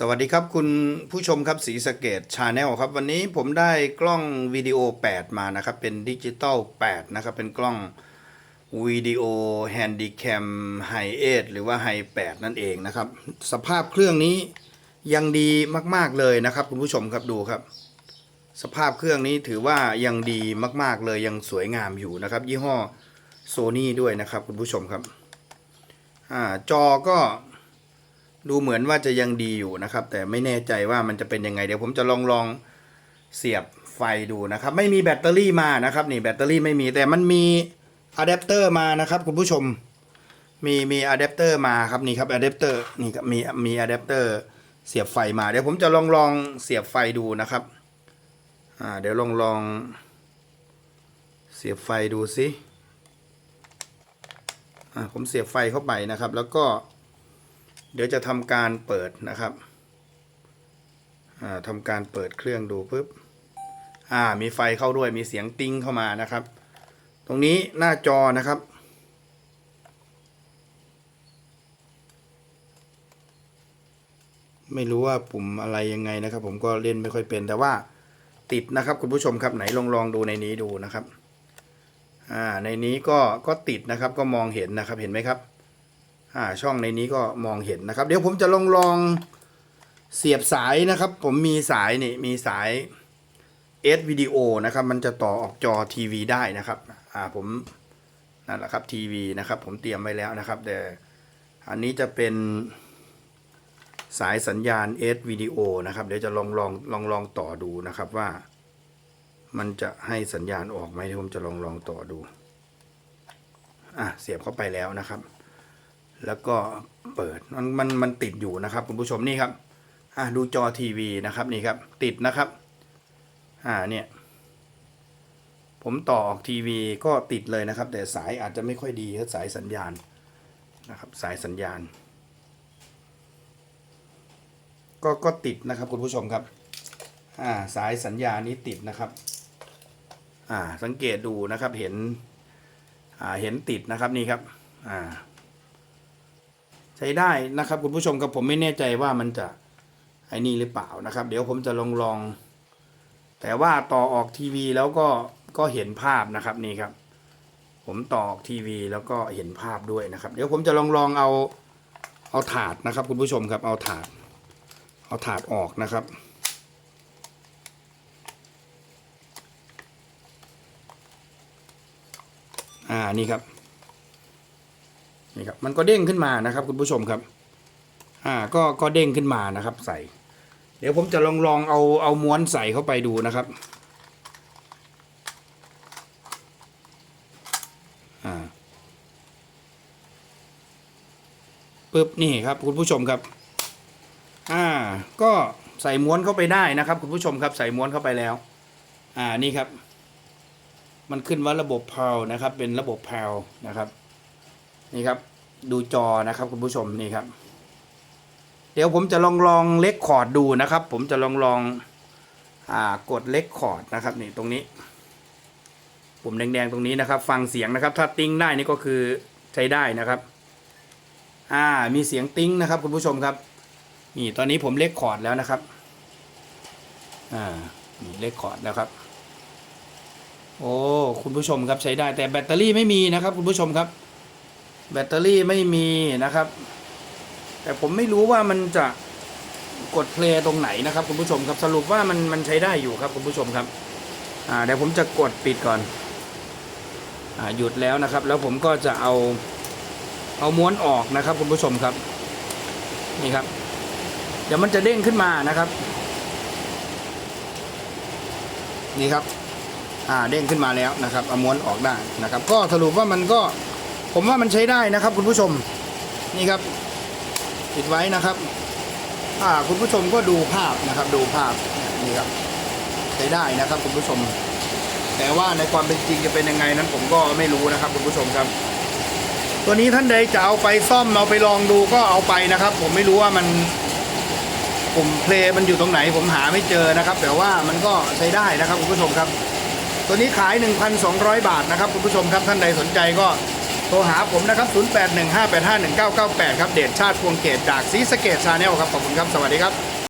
สวัสดีครับคุณผู้ชมครับสีสเกตชาแนลครับ วันนี้ผมได้กล้องวิดีโอ 8 มานะครับ เป็นดิจิตอล8นะครับ เป็นกล้องวิดีโอแฮนดิแคมไฮเอหรือว่าไฮ8นั่นเองนะครับ สภาพเครื่องนี้ยังดีมากๆเลยนะครับ คุณผู้ชมครับดูครับ สภาพเครื่องนี้ถือว่ายังดีมาก ๆเลยยังสวยงามอยู่นะครับ ยี่ห้อโซนี่ด้วยนะครับ คุณผู้ชมครับอจอก็ ดูเหมือนว่าจะยังดีอยู่นะครับ แต่ไม่แน่ใจว่ามันจะเป็นยังไง เดี๋ยวผมจะลองลองเสียบไฟดูนะครับ ไม่มีแบตเตอรี่มานะครับ นี่แบตเตอรี่ไม่มีแต่มันมีอะแดปเตอร์มานะครับ คุณผู้ชมมีมีอะแดปเตอร์มาครับนี่ครับอะแดปเตอร์นี่ครับมีมีอะแดปเตอร์เสียบไฟมาเดี๋ยวผมจะลองลองเสียบไฟดูนะครับอ่าเดี๋ยวลองลองเสียบไฟดูสิอ่าผมเสียบไฟเข้าไปนะครับ แล้วก็ เดี๋ยวจะทำการเปิดนะครับอ่าทำการเปิดเครื่องดูปุ๊บอ่ามีไฟเข้าด้วยมีเสียงติ้งเข้ามานะครับ ตรงนี้หน้าจอนะครับ ไม่รู้ว่าปุ่มอะไรยังไงนะครับ ผมก็เล่นไม่ค่อยเป็นแต่ว่าติดนะครับ คุณผู้ชมครับไหนลองลองดูในนี้ดูนะครับอ่าในนี้ก็ก็ติดนะครับก็มองเห็นนะครับเห็นไหมครับ ช่องในนี้ก็มองเห็นนะครับ เดี๋ยวผมจะลองลองเสียบสายนะครับ ผมมีสายนี่มีสายเอสวิดีโอนะครับ มันจะต่อออกจอทีวีได้นะครับ อ่าผมนั่นแหละครับทีวีนะครับ ผมเตรียมไว้แล้วนะครับแต่อันนี้จะเป็นสายสัญญาณเอสวิดีโอนะครับ เดี๋ยวจะลองลองลองลองต่อดูนะครับว่า มันจะให้สัญญาณออกไหมผมจะลองลองต่อดู อะเสียบเข้าไปแล้วนะครับ แล้วก็เปิดมันมันมันติดอยู่นะครับ คุณผู้ชมนี่ครับอ่าดูจอทีวีนะครับนี่ครับติดนะครับอ่าเนี่ยผมต่อออกทีวีก็ติดเลยนะครับ แต่สายอาจจะไม่ค่อยดีครับสายสัญญาณนะครับสายสัญญาณ ก็ก็ติดนะครับคุณผู้ชมครับอ่าสายสัญญาณนี้ติดนะครับอ่าสังเกตดูนะครับเห็นอ่าเห็นติดนะครับนี่ครับอ่า ใช้ได้นะครับคุณผู้ชมครับผมไม่แน่ใจว่ามันจะไอ้นี่หรือเปล่านะครับ เดี๋ยวผมจะลองลอง แต่ว่าต่อออกทีวีแล้วก็ก็เห็นภาพนะครับนี่ครับ ผมต่อออกทีวีแล้วก็เห็นภาพด้วยนะครับ เดี๋ยวผมจะลองลองเอาเอาถาดนะครับ คุณผู้ชมครับเอาถาด เอาถาดออกนะครับอ่านี่ครับ ครับ มันก็เด้งขึ้นมานะครับ คุณผู้ชมครับ อ่า ก็ก็เด้งขึ้นมานะครับ ใส่ เดี๋ยวผมจะลองลองเอาเอาม้วนใส่เข้าไปดูนะครับ อ่าปึ๊บนี่ครับคุณผู้ชมครับ อ่า ก็ใส่ม้วนเข้าไปได้นะครับ คุณผู้ชมครับ ใส่ม้วนเข้าไปแล้ว อ่านี่ครับมันขึ้นว่าระบบเพลนะครับ เป็นระบบเพลนะครับ นี่ครับ ดูจอนะครับคุณผู้ชมนี่ครับ เดี๋ยวผมจะลองลองเล็กคอร์ดดูนะครับ ผมจะลองลองอกดเล็กคอร์ดนะครับนี่ตรงนี้ ปุ่มแดงๆตรงนี้นะครับ ฟังเสียงนะครับ ถ้าติ้งได้นี่ก็คือใช้ได้นะครับ อ่ามีเสียงติ้งนะครับ คุณผู้ชมครับ นี่ตอนนี้ผมเล็กคอร์ดแล้วนะครับ อ่านี่เล็กคอร์ดแล้วครับโอ้ คุณผู้ชมครับใช้ได้แต่แบตเตอรี่ไม่มีนะครับ คุณผู้ชมครับ แบตเตอรี่ไม่มีนะครับ แต่ผมไม่รู้ว่ามันจะกดเพลย์ตรงไหนนะครับคุณผู้ชมครับสรุปว่ามันมันใช้ได้อยู่ครับคุณผู้ชมครับอ่าเดี๋ยวผมจะกดปิดก่อนอ่าหยุดแล้วนะครับ แล้วผมก็จะเอาเอาม้วนออกนะครับคุณผู้ชมครับ นี่ครับ เดี๋ยวมันจะเด้งขึ้นมานะครับ นี่ครับ อ่าเด้งขึ้นมาแล้วนะครับเอาม้วนออกได้นะครับ ก็สรุปว่ามันก็ ผมว่ามันใช้ได้นะครับ คุณผู้ชมนี่ครับปิดไว้นะครับอ่าคุณผู้ชมก็ดูภาพนะครับ ดูภาพนี่ครับใช้ได้นะครับ คุณผู้ชม แต่ว่าในความเป็นจริงจะเป็นยังไงนั้น ผมก็ไม่รู้นะครับ คุณผู้ชมครับ ตัวนี้ท่านใดจะเอาไปซ่อมเอาไปลองดูก็เอาไปนะครับ ผมไม่รู้ว่ามันปุ่มเพลย์มันอยู่ตรงไหน ผมหาไม่เจอนะครับ แต่ว่ามันก็ใช้ได้นะครับ คุณผู้ชมครับ ตัวนี้ขาย 1,200 บาทนะครับ คุณผู้ชมครับท่านใดสนใจก็ โทรหาผมนะครับ 0815851998 ครับ เดชชาติพวงเกตจากซีสเกตชาแนลครับ ขอบคุณครับ สวัสดีครับ